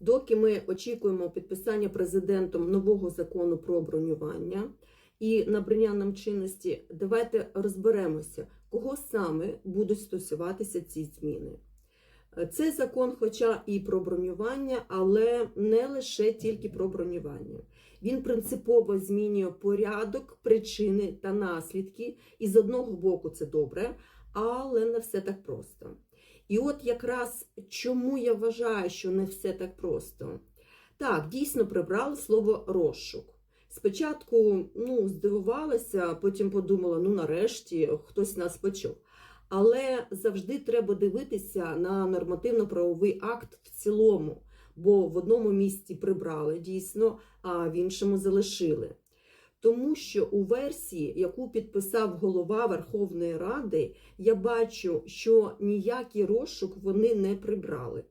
Доки ми очікуємо підписання президентом нового закону про бронювання і набрання нам чинності, давайте розберемося, кого саме будуть стосуватися ці зміни. Цей закон, хоча і про бронювання, але не лише тільки про бронювання. Він принципово змінює порядок, причини та наслідки. І з одного боку це добре, але не все так просто. І от якраз чому я вважаю, що не все так просто. Так, дійсно прибрали слово розшук. Спочатку ну, здивувалася, потім подумала: ну нарешті хтось нас почув. Але завжди треба дивитися на нормативно-правовий акт в цілому, бо в одному місці прибрали дійсно, а в іншому залишили. Тому що у версії, яку підписав голова Верховної Ради, я бачу, що ніякий розшук вони не прибрали.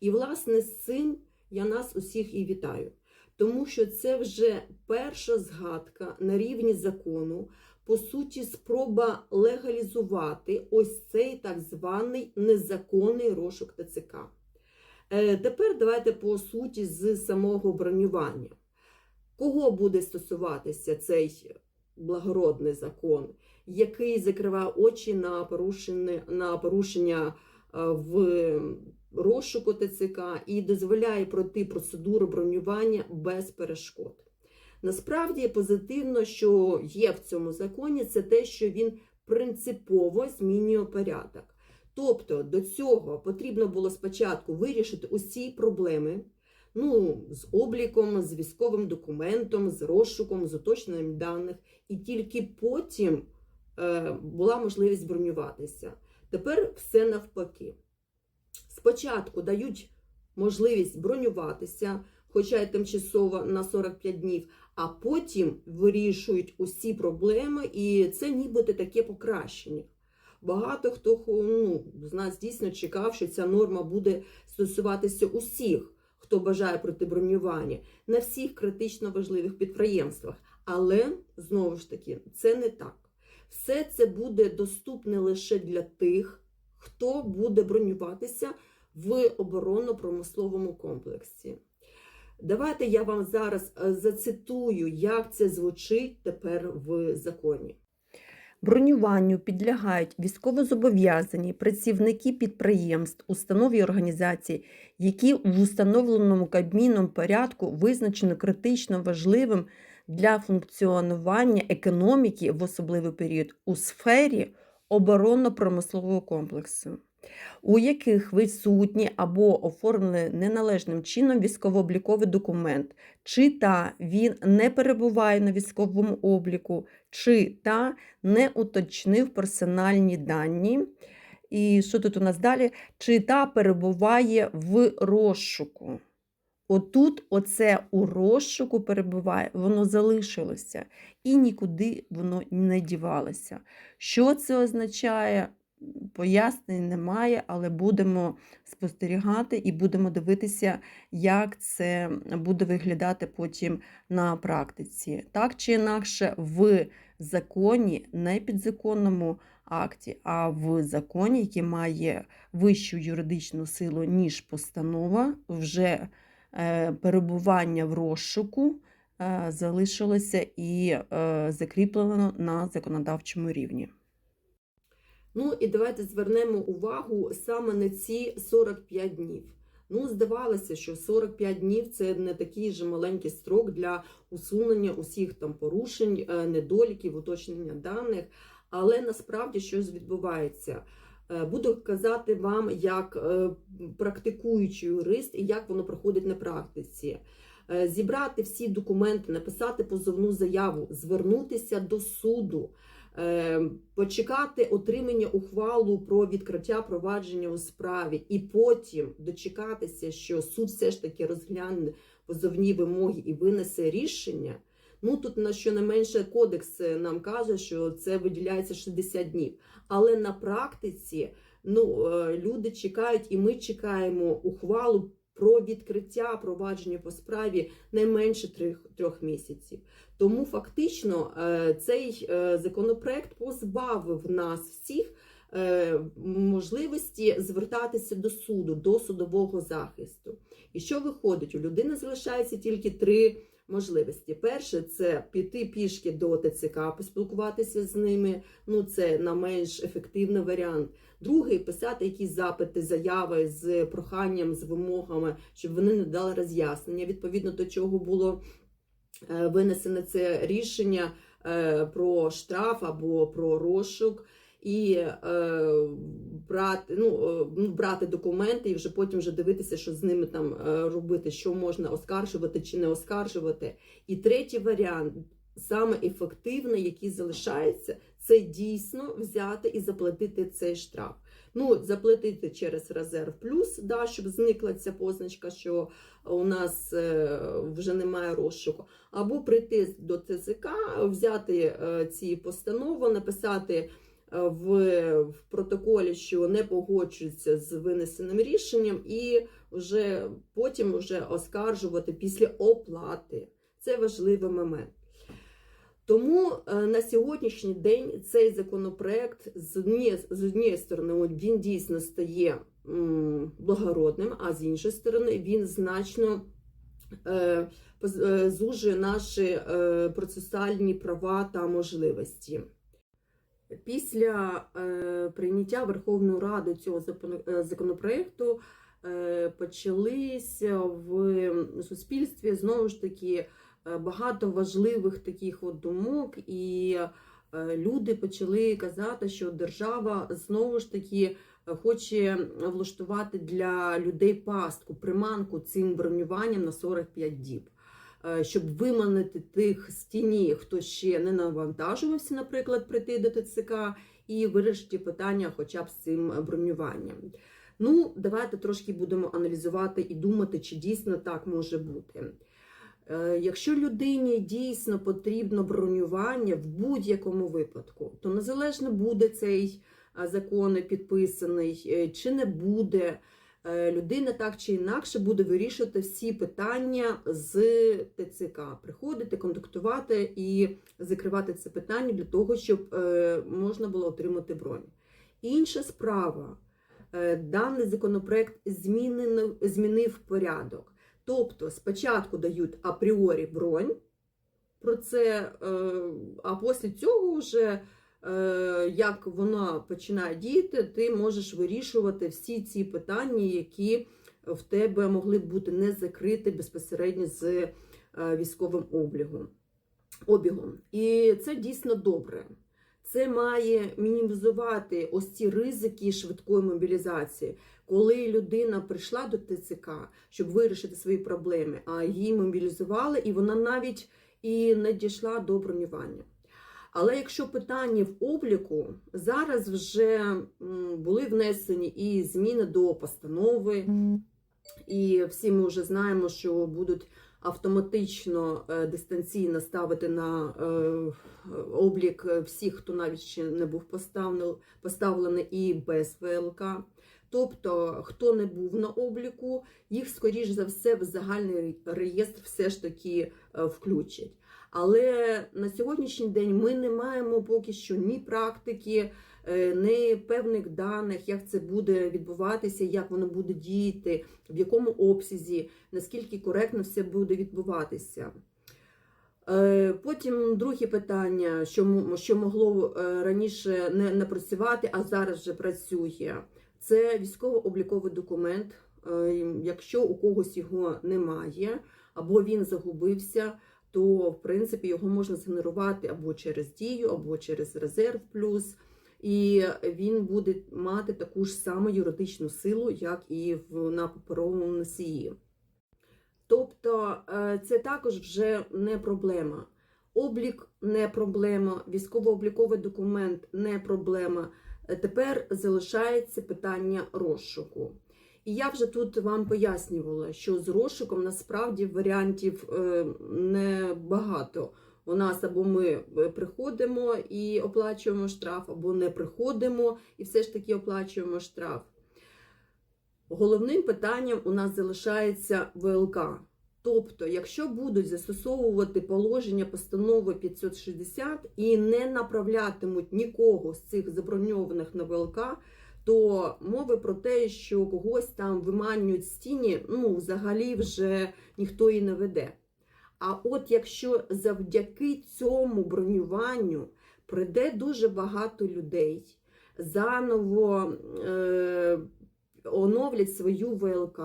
І, власне, з цим я нас усіх і вітаю. Тому що це вже перша згадка на рівні закону, по суті, спроба легалізувати ось цей так званий незаконний розшук ТЦК. Е, тепер давайте по суті з самого бронювання. Кого буде стосуватися цей благородний закон, який закриває очі на порушення, на порушення е, в розшуку ТЦК і дозволяє пройти процедуру бронювання без перешкод? Насправді позитивно, що є в цьому законі, це те, що він принципово змінює порядок. Тобто до цього потрібно було спочатку вирішити усі проблеми, ну, з обліком, з військовим документом, з розшуком, з уточненням даних, і тільки потім е, була можливість бронюватися. Тепер все навпаки. Спочатку дають можливість бронюватися, хоча й тимчасово на 45 днів, а потім вирішують усі проблеми, і це нібито таке покращення. Багато хто ну, з нас дійсно чекав, що ця норма буде стосуватися усіх, хто бажає пройти бронювання на всіх критично важливих підприємствах. Але знову ж таки, це не так. Все це буде доступне лише для тих, хто буде бронюватися в оборонно-промисловому комплексі. Давайте я вам зараз е, зацитую, як це звучить тепер в законі. Бронюванню підлягають військовозобов'язані працівники підприємств, установ і організацій, які в установленому Кабміном порядку визначено критично важливим для функціонування економіки в особливий період у сфері оборонно-промислового комплексу, у яких відсутні або оформлений неналежним чином військово-обліковий документ, чи та він не перебуває на військовому обліку, чи та не уточнив персональні дані. І що тут у нас далі? Чи та перебуває в розшуку. Отут, оце у розшуку перебуває, воно залишилося і нікуди воно не дівалося. Що це означає? Пояснень немає, але будемо спостерігати і будемо дивитися, як це буде виглядати потім на практиці. Так чи інакше, в законі, не підзаконному акті, а в законі, який має вищу юридичну силу, ніж постанова, вже е, перебування в розшуку е, залишилося і е, закріплено на законодавчому рівні. Ну і давайте звернемо увагу саме на ці 45 днів. Ну, здавалося, що 45 днів це не такий же маленький строк для усунення усіх там порушень, е, недоліків, уточнення даних. Але насправді щось відбувається. Е, Буду казати вам як е, практикуючий юрист і як воно проходить на практиці. Зібрати всі документи, написати позовну заяву, звернутися до суду, почекати отримання ухвалу про відкриття провадження у справі, і потім дочекатися, що суд все ж таки розгляне позовні вимоги і винесе рішення. Ну тут на щонайменше кодекс е, нам каже, що це виділяється 60 днів. Але на практиці ну, е, люди чекають, і ми чекаємо ухвалу про відкриття провадження по справі не менше трьох, трьох місяців. Тому фактично е, цей е, законопроект позбавив нас всіх е, можливості звертатися до суду, до судового захисту. І що виходить? У людини залишається тільки три можливості. Перше це піти пішки до ТЦК, поспілкуватися з ними. Ну це на менш ефективний варіант. Другий писати якісь запити, заяви з проханням, з вимогами, щоб вони не дали роз'яснення, відповідно до чого було е, винесене це рішення е, про штраф або про розшук. І е, брати, ну, е, брати документи і вже потім вже дивитися, що з ними там е, робити, що можна оскаржувати чи не оскаржувати. І третій варіант, саме ефективний, який залишається, це дійсно взяти і заплатити цей штраф. Ну, заплатити через резерв плюс, да, щоб зникла ця позначка, що у нас е, вже немає розшуку. Або прийти до ТЦК, взяти ці постанови, написати в, в протоколі, що не погоджується з винесеним рішенням, і вже потім вже оскаржувати після оплати. Це важливий момент. Тому е, на сьогоднішній день цей законопроект з однієї, з однієї сторони він дійсно стає благородним, а з іншої сторони він значно е, е, наші е, процесуальні права та можливості. Після е, прийняття Верховною Радою цього е, законопроекту е, почалися в суспільстві знову ж таки багато важливих таких от думок, і люди почали казати, що держава знову ж таки хоче влаштувати для людей пастку, приманку цим бронюванням на 45 діб. Е, Щоб виманити тих з тіні, хто ще не навантажувався, наприклад, прийти до ТЦК і вирішити питання хоча б з цим бронюванням. Ну, давайте трошки будемо аналізувати і думати, чи дійсно так може бути. Е, Якщо людині дійсно потрібно бронювання в будь-якому випадку, то незалежно буде цей е, закон підписаний чи не буде, людина так чи інакше буде вирішувати всі питання з ТЦК, приходити, контактувати і закривати це питання для того, щоб е, можна було отримати бронь. Інша справа, е, даний законопроект змінив, змінив порядок. Тобто спочатку дають апріорі бронь про це, е, а після цього вже е, як вона починає діяти, ти можеш вирішувати всі ці питання, які в тебе могли б бути не закриті безпосередньо з е, військовим облігом, обігом. І це дійсно добре. Це має мінімізувати ось ці ризики швидкої мобілізації, коли людина прийшла до ТЦК, щоб вирішити свої проблеми, а її мобілізували, і вона навіть і не дійшла до бронювання. Але якщо питання в обліку, зараз вже були внесені і зміни до постанови, і всі ми вже знаємо, що будуть автоматично е, дистанційно ставити на е, облік всіх, хто навіть ще не був поставлен- поставлений, і без ВЛК. Тобто, хто не був на обліку, їх, скоріш за все, в загальний реєстр все ж таки е, включать. Але на сьогоднішній день ми не маємо поки що ні практики, е, ні певних даних, як це буде відбуватися, як воно буде діяти, в якому обсязі, наскільки коректно все буде відбуватися. Е, Потім друге питання, що, могло е, раніше не, працювати, а зараз вже працює. Це військово-обліковий документ. Якщо у когось його немає, або він загубився, то в принципі його можна згенерувати або через дію, або через резерв плюс. І він буде мати таку ж саму юридичну силу, як і на паперовому носії. Тобто е, це також вже не проблема. Облік не проблема, військово-обліковий документ не проблема. Тепер залишається питання розшуку. І я вже тут вам пояснювала, що з розшуком насправді варіантів е, небагато. У нас або ми е, приходимо і оплачуємо штраф, або не приходимо і все ж таки оплачуємо штраф. Головним питанням у нас залишається ВЛК. Тобто, якщо будуть застосовувати положення постанови 560 і не направлятимуть нікого з цих заброньованих на ВЛК, то мови про те, що когось там виманюють з ну взагалі вже ніхто і не веде. А от якщо завдяки цьому бронюванню прийде дуже багато людей, заново е, оновлять свою ВЛК,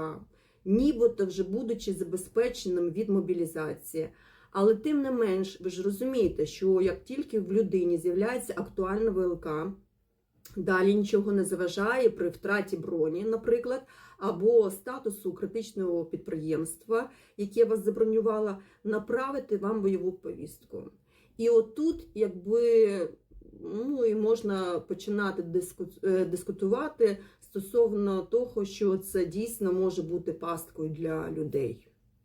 нібито вже будучи забезпеченим від мобілізації. Але тим не менш, ви ж розумієте, що як тільки в людині з'являється актуальна ВЛК, далі нічого не заважає при втраті броні, наприклад, або статусу критичного підприємства, яке вас забронювало, направити вам бойову повістку. І отут, якби ну і можна починати диску- е, дискутувати стосовно того, що це дійсно може бути пасткою для людей.